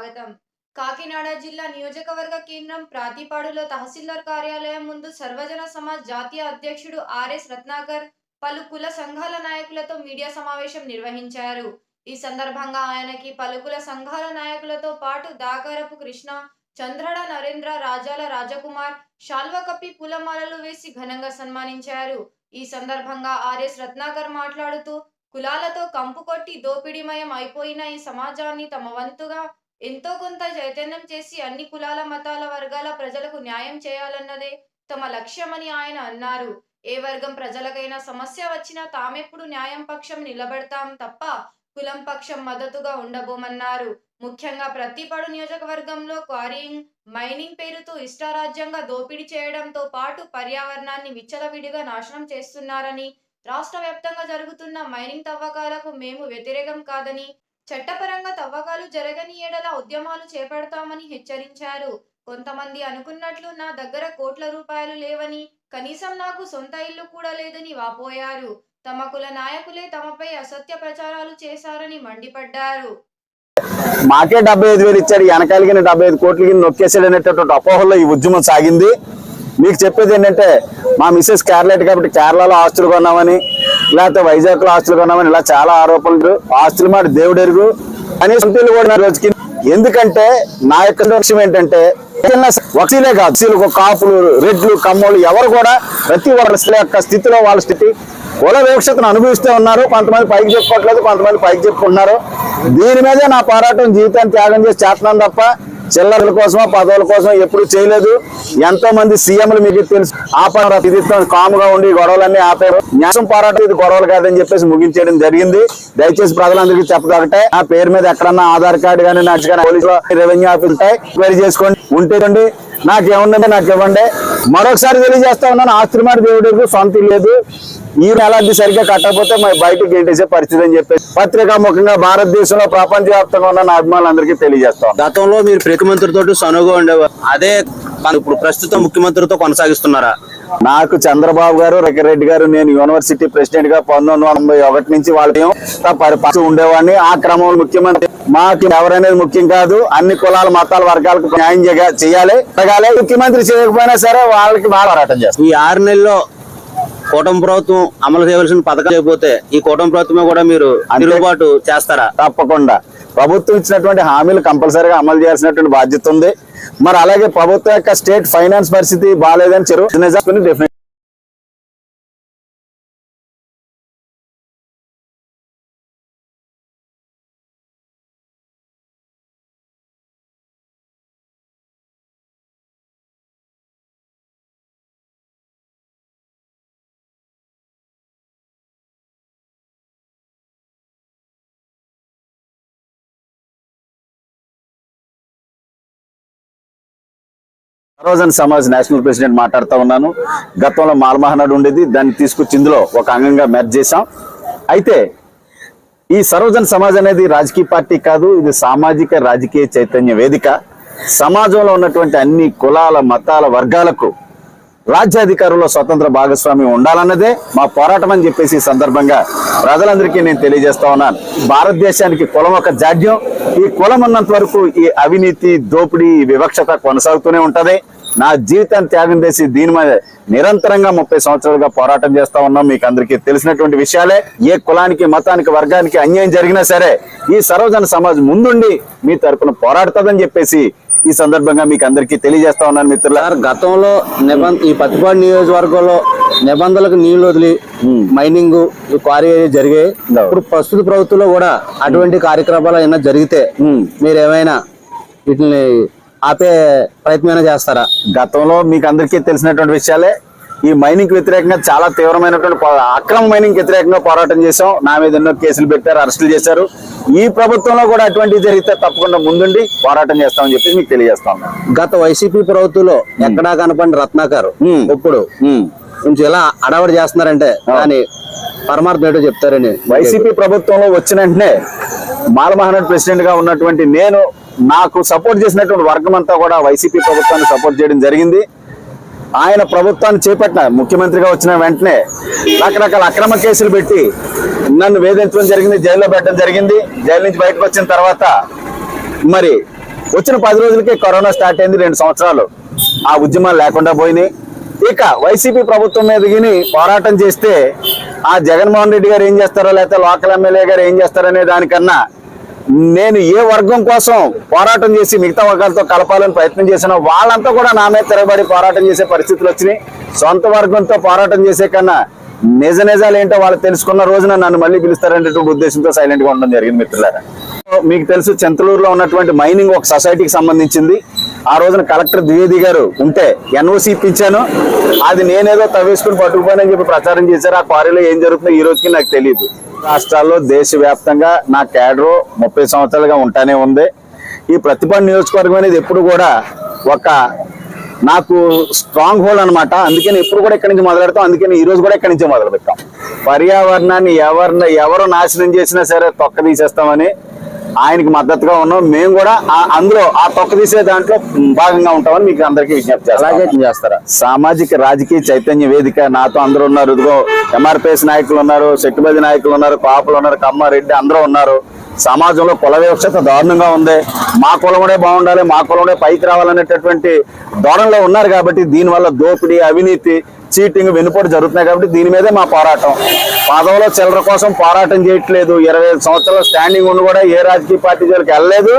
స్వాగతం. కాకినాడ జిల్లా నియోజకవర్గ కేంద్రం ప్రాతిపాడులో తహసీల్దార్ కార్యాలయం ముందు సర్వజన సమాజ్ జాతీయ అధ్యక్షుడు ఆర్ఎస్ రత్నాకర్ పలు కుల సంఘాల నాయకులతో మీడియా సమావేశం నిర్వహించారు. ఈ సందర్భంగా ఆయనకి పలు కుల సంఘాల నాయకులతో పాటు దాకారపు కృష్ణ చంద్రడ నరేంద్ర రాజాల రాజకుమార్ శాల్వకప్పి పూలమాలలు వేసి ఘనంగా సన్మానించారు. ఈ సందర్భంగా ఆర్ఎస్ రత్నాకర్ మాట్లాడుతూ కులాలతో కంపు కొట్టి దోపిడీమయం అయిపోయిన ఈ సమాజాన్ని తమ వంతుగా ఎంతో కొంత చైతన్యం చేసి అన్ని కులాల మతాల వర్గాల ప్రజలకు న్యాయం చేయాలన్నదే తమ లక్ష్యమని ఆయన అన్నారు. ఏ వర్గం ప్రజలకైనా సమస్య వచ్చినా తామెప్పుడు న్యాయం పక్షం నిలబడతాం తప్ప కులం పక్షం మద్దతుగా ఉండబోమన్నారు. ముఖ్యంగా ప్రతిపాడు నియోజకవర్గంలో క్వారీయింగ్ మైనింగ్ పేరుతో ఇష్టారాజ్యంగా దోపిడీ చేయడంతో పాటు పర్యావరణాన్ని విచ్చలవిడిగా నాశనం చేస్తున్నారని రాష్ట్ర వ్యాప్తంగా జరుగుతున్న మైనింగ్ తవ్వకాలకు మేము వ్యతిరేకం కాదని చట్టపరంగా తవ్వకాలు జరగని ఏడల ఉద్యమాలు చేపడతామని హెచ్చరించారు. కొంతమంది అనుకున్నట్లు నా దగ్గర కోట్ల రూపాయలు లేవని కనీసం నాకు సొంత ఇల్లు కూడా లేదని వాపోయారు. తమ కుల నాయకులే తమపై అసత్య ప్రచారాలు చేశారని మండిపడ్డారు. మాకే డెబ్బై ఐదు వేలు ఇచ్చాడు. వెనకాలకి డెబ్బై ఐదు కోట్లకి నొక్కేసాడు అనేటటువంటి అపోహల్లో ఈ ఉద్యమం సాగింది. మీకు చెప్పేది ఏంటంటే మా మిస్సెస్ కేరళ కాబట్టి కేరళలో ఆస్తులు కొన్నామని లేకపోతే వైజాగ్లో ఆస్తులు కొన్నామని ఇలా చాలా ఆరోపణలు ఆస్తులు మాట దేవుడు ఎరుగు అని సొంతలు కూడా రోజుకి ఎందుకంటే నా యొక్క లక్ష్యం ఏంటంటే వకీలే కాదు. కాపులు రెడ్లు కమ్మలు ఎవరు కూడా ప్రతి వాళ్ళ యొక్క స్థితిలో వాళ్ళ స్థితి కుల వివక్షతను అనుభవిస్తూ ఉన్నారు. కొంతమంది పైకి చెప్పుకోవట్లేదు కొంతమంది పైకి చెప్పుకుంటున్నారు. దీని మీదే నా పోరాటం జీవితాన్ని త్యాగం చేసి చేస్తున్నాను తప్ప చిల్లరల కోసమో పదవుల కోసం ఎప్పుడు చేయలేదు. ఎంతో మంది సీఎంలు మీకు తెలుసు. ఆపణ ఇది కాముగా ఉండి గొడవలన్నీ ఆపారు. న్యాసం పోరాటం ఇది గొడవలు కాదని చెప్పేసి ముగించేయడం జరిగింది. దయచేసి ప్రజలందరికీ చెప్పదొకటే నా పేరు మీద ఎక్కడన్నా ఆధార్ కార్డు కానీ నాకు కానీ పోలీసులో రెవెన్యూ ఆఫీస్ ఉంటాయి. ఎంక్వైరీ చేసుకోండి. ఉంటేదండి నాకు ఏముందంటే నాకు ఇవ్వండి మరొకసారి తెలియజేస్తా ఉన్నాను ఆస్తి మాట దేవుడికి సొంత లేదు ఈ నెలాది సరిగ్గా కట్టకపోతే మరి బయటకు గెంటేసే పరిస్థితి అని చెప్పేసి పత్రికా ముఖంగా భారతదేశంలో ప్రపంచ వ్యాప్తంగా ఉన్న అభిమానులందరికీ తెలియజేస్తాం గతంలో మీరు ప్రతి మంత్రితో సనుగా ఉండేవారు అదే ఇప్పుడు ప్రస్తుతం ముఖ్యమంత్రితో కొనసాగిస్తున్నారా? నాకు చంద్రబాబు గారు రెడ్డి గారు నేను యూనివర్సిటీ ప్రెసిడెంట్గా పంతొమ్మిది వందల నుంచి వాళ్ళ ఉండేవాడిని. ఆ క్రమంలో ముఖ్యమంత్రి మాకు ఎవరనేది ముఖ్యం కాదు. అన్ని కులాల మతాల వర్గాలకు న్యాయం చేయ- చేయాలి. జరగాలి. ముఖ్యమంత్రి చేయకపోయినా సరే వాళ్ళకి బాగా పోరాటం చేస్తాం. ఈ ఆరు నెలల్లో కూటమి ప్రభుత్వం అమలు చేయవలసిన పథకం చేయకపోతే ఈ కూటమి ప్రభుత్వమే కూడా మీరు తిరుగుబాటు చేస్తారా? తప్పకుండా. ప్రభుత్వం ఇచ్చినటువంటి హామీలు కంపల్సరీగా అమలు చేయాల్సినటువంటి బాధ్యత ఉంది. మరి అలాగే ప్రభుత్వం యొక్క స్టేట్ ఫైనాన్స్ పరిస్థితి బాగాలేదని చెరువు నిజాన్ని సర్వజన్ సమాజ్ నేషనల్ ప్రెసిడెంట్ మాట్లాడుతూ ఉన్నాను. గతంలో మాల్మహనాడు ఉండేది. దాన్ని తీసుకొచ్చి ఇందులో ఒక అంగంగా మెర్జ్ చేశాం. అయితే ఈ సర్వజన్ సమాజ్ అనేది రాజకీయ పార్టీ కాదు. ఇది సామాజిక రాజకీయ చైతన్య వేదిక. సమాజంలో ఉన్నటువంటి అన్ని కులాల మతాల వర్గాలకు రాజ్యాధికారంలో స్వతంత్ర భాగస్వామ్యం ఉండాలన్నదే మా పోరాటం అని చెప్పేసి ఈ సందర్భంగా ప్రజలందరికీ నేను తెలియజేస్తా ఉన్నాను. భారతదేశానికి కులం ఒక జాడ్యం. ఈ కులం ఉన్నంత వరకు ఈ అవినీతి దోపిడీ వివక్షత కొనసాగుతూనే ఉంటది. నా జీవితాన్ని త్యాగం చేసి దీని మీద నిరంతరంగా ముప్పై సంవత్సరాలుగా పోరాటం చేస్తా ఉన్నాం. మీకు అందరికీ తెలిసినటువంటి విషయాలే. ఏ కులానికి మతానికి వర్గానికి అన్యాయం జరిగినా సరే ఈ సర్వజన సమాజ్ ముందుండి మీ తరపున పోరాడుతుందని చెప్పేసి ఈ సందర్భంగా మీకు అందరికీ తెలియజేస్తా ఉన్నాను మిత్రులారా. సార్ గతంలో నిబంధ ఈ పత్తిపాడు నియోజకవర్గంలో నిబంధనలకు నీళ్ళు వదిలి మైనింగ్ ఈ క్వారీ జరిగాయి. ఇప్పుడు ప్రస్తుత ప్రభుత్వంలో కూడా అటువంటి కార్యక్రమాలు ఏమైనా జరిగితే. మీరు ఏమైనా వీటిని ఆపే ప్రయత్నం చేస్తారా? గతంలో మీకు అందరికీ తెలిసినటువంటి విషయాలే. ఈ మైనింగ్ వ్యతిరేకంగా చాలా తీవ్రమైనటువంటి అక్రమ మైనింగ్ వ్యతిరేకంగా పోరాటం చేశాం. నా మీద ఎన్నో కేసులు పెట్టారు అరెస్టులు చేశారు. ఈ ప్రభుత్వంలో కూడా అటువంటివి జరిగితే తప్పకుండా ముందుండి పోరాటం చేస్తామని చెప్పి మీకు తెలియజేస్తాం గత వైసీపీ ప్రభుత్వంలో ఎక్కడా కనపడిన రత్నాకర్. ఇప్పుడు. కొంచెం ఎలా అడవడి చేస్తున్నారంటే దాని పరమార్థం ఏంటో చెప్తారని వైసీపీ ప్రభుత్వంలో వచ్చిన వెంటనే మాలమహనాడు ప్రెసిడెంట్గా ఉన్నటువంటి నేను నాకు సపోర్ట్ చేసినటువంటి వర్గం అంతా కూడా వైసీపీ ప్రభుత్వాన్ని సపోర్ట్ చేయడం జరిగింది ఆయన ప్రభుత్వాన్ని చేపట్టిన ముఖ్యమంత్రిగా వచ్చిన వెంటనే రకరకాల అక్రమ కేసులు పెట్టి నన్ను వేధించడం జరిగింది జైల్లో పెట్టడం జరిగింది. జైలు నుంచి బయటకు వచ్చిన తర్వాత మరి వచ్చిన పది రోజులకే కరోనా స్టార్ట్ అయింది రెండు సంవత్సరాలు. ఆ ఉద్యమాలు లేకుండా పోయినాయి. ఇక వైసీపీ ప్రభుత్వం మీద గిని పోరాటం చేస్తే ఆ జగన్మోహన్ రెడ్డి గారు ఏం చేస్తారో లేకపోతే లోకల్ ఎమ్మెల్యే గారు ఏం చేస్తారనే దానికన్నా నేను ఏ వర్గం కోసం పోరాటం చేసి మిగతా వర్గాలతో కలపాలని ప్రయత్నం చేసినా వాళ్ళంతా కూడా నా మీద తిరగబడి పోరాటం చేసే పరిస్థితులు వచ్చినాయి. సొంత వర్గంతో పోరాటం చేసే కన్నా నిజ నిజాలు ఏంటో వాళ్ళు తెలుసుకున్న రోజున నన్ను మళ్ళీ పిలుస్తారనేటువంటి ఉద్దేశంతో సైలెంట్గా ఉండడం జరిగింది మిత్రులారా. మీకు తెలుసు చెంతలూరులో ఉన్నటువంటి మైనింగ్ ఒక సొసైటీకి సంబంధించింది. ఆ రోజున కలెక్టర్ ద్వివేది గారు ఉంటే ఎన్ఓసి ఇప్పించాను. అది నేనేదో తవ్వేసుకుని పట్టుకుపోయానని చెప్పి ప్రచారం చేశారు. ఆ క్వారీలో ఏం జరుగుతుందో ఈ రోజుకి నాకు తెలియదు రాష్ట్రాల్లో దేశవ్యాప్తంగా నా క్యాడరు ముప్పై సంవత్సరాలుగా ఉంటానే ఉంది. ఈ ప్రతిభ నియోజకవర్గం అనేది ఎప్పుడు కూడా ఒక నాకు స్ట్రాంగ్ హోల్డ్ అనమాట అందుకని ఎప్పుడు కూడా ఇక్కడి నుంచి మొదలు పెడతాం అందుకని ఈ రోజు కూడా ఇక్కడి నుంచి మొదలు పెట్టాం పర్యావరణాన్ని ఎవరిని ఎవరు నాశనం చేసినా సరే తొక్క తీసేస్తామని ఆయనకి మద్దతుగా ఉన్నాం. మేము కూడా అందులో ఆ తొక్క తీసే దాంట్లో భాగంగా ఉంటామని మీకు అందరికీ విజ్ఞప్తి అలాగే చేస్తారా? సామాజిక రాజకీయ చైతన్య వేదిక నాతో అందరూ ఉన్నారు. ఇదిగో ఎంఆర్పిఎస్ నాయకులు ఉన్నారు శెట్టిబది నాయకులు ఉన్నారు కాపులు ఉన్నారు కమ్మారెడ్డి అందరూ ఉన్నారు. సమాజంలో కుల వ్యవస్థ దారుణంగా ఉంది. మా కులముడే బాగుండాలి మా కులముడే పైకి రావాలనేటటువంటి ధోరణిలో ఉన్నారు కాబట్టి దీనివల్ల దోపిడీ అవినీతి చీటింగ్ వెనుపోటు జరుగుతున్నాయి కాబట్టి దీని మీదే మా పోరాటం. పదవులో చిల్లర కోసం పోరాటం చేయట్లేదు. ఇరవై ఐదు సంవత్సరాల స్టాండింగ్ ఉండి కూడా ఏ రాజకీయ పార్టీ జోలికి వెళ్ళలేదు.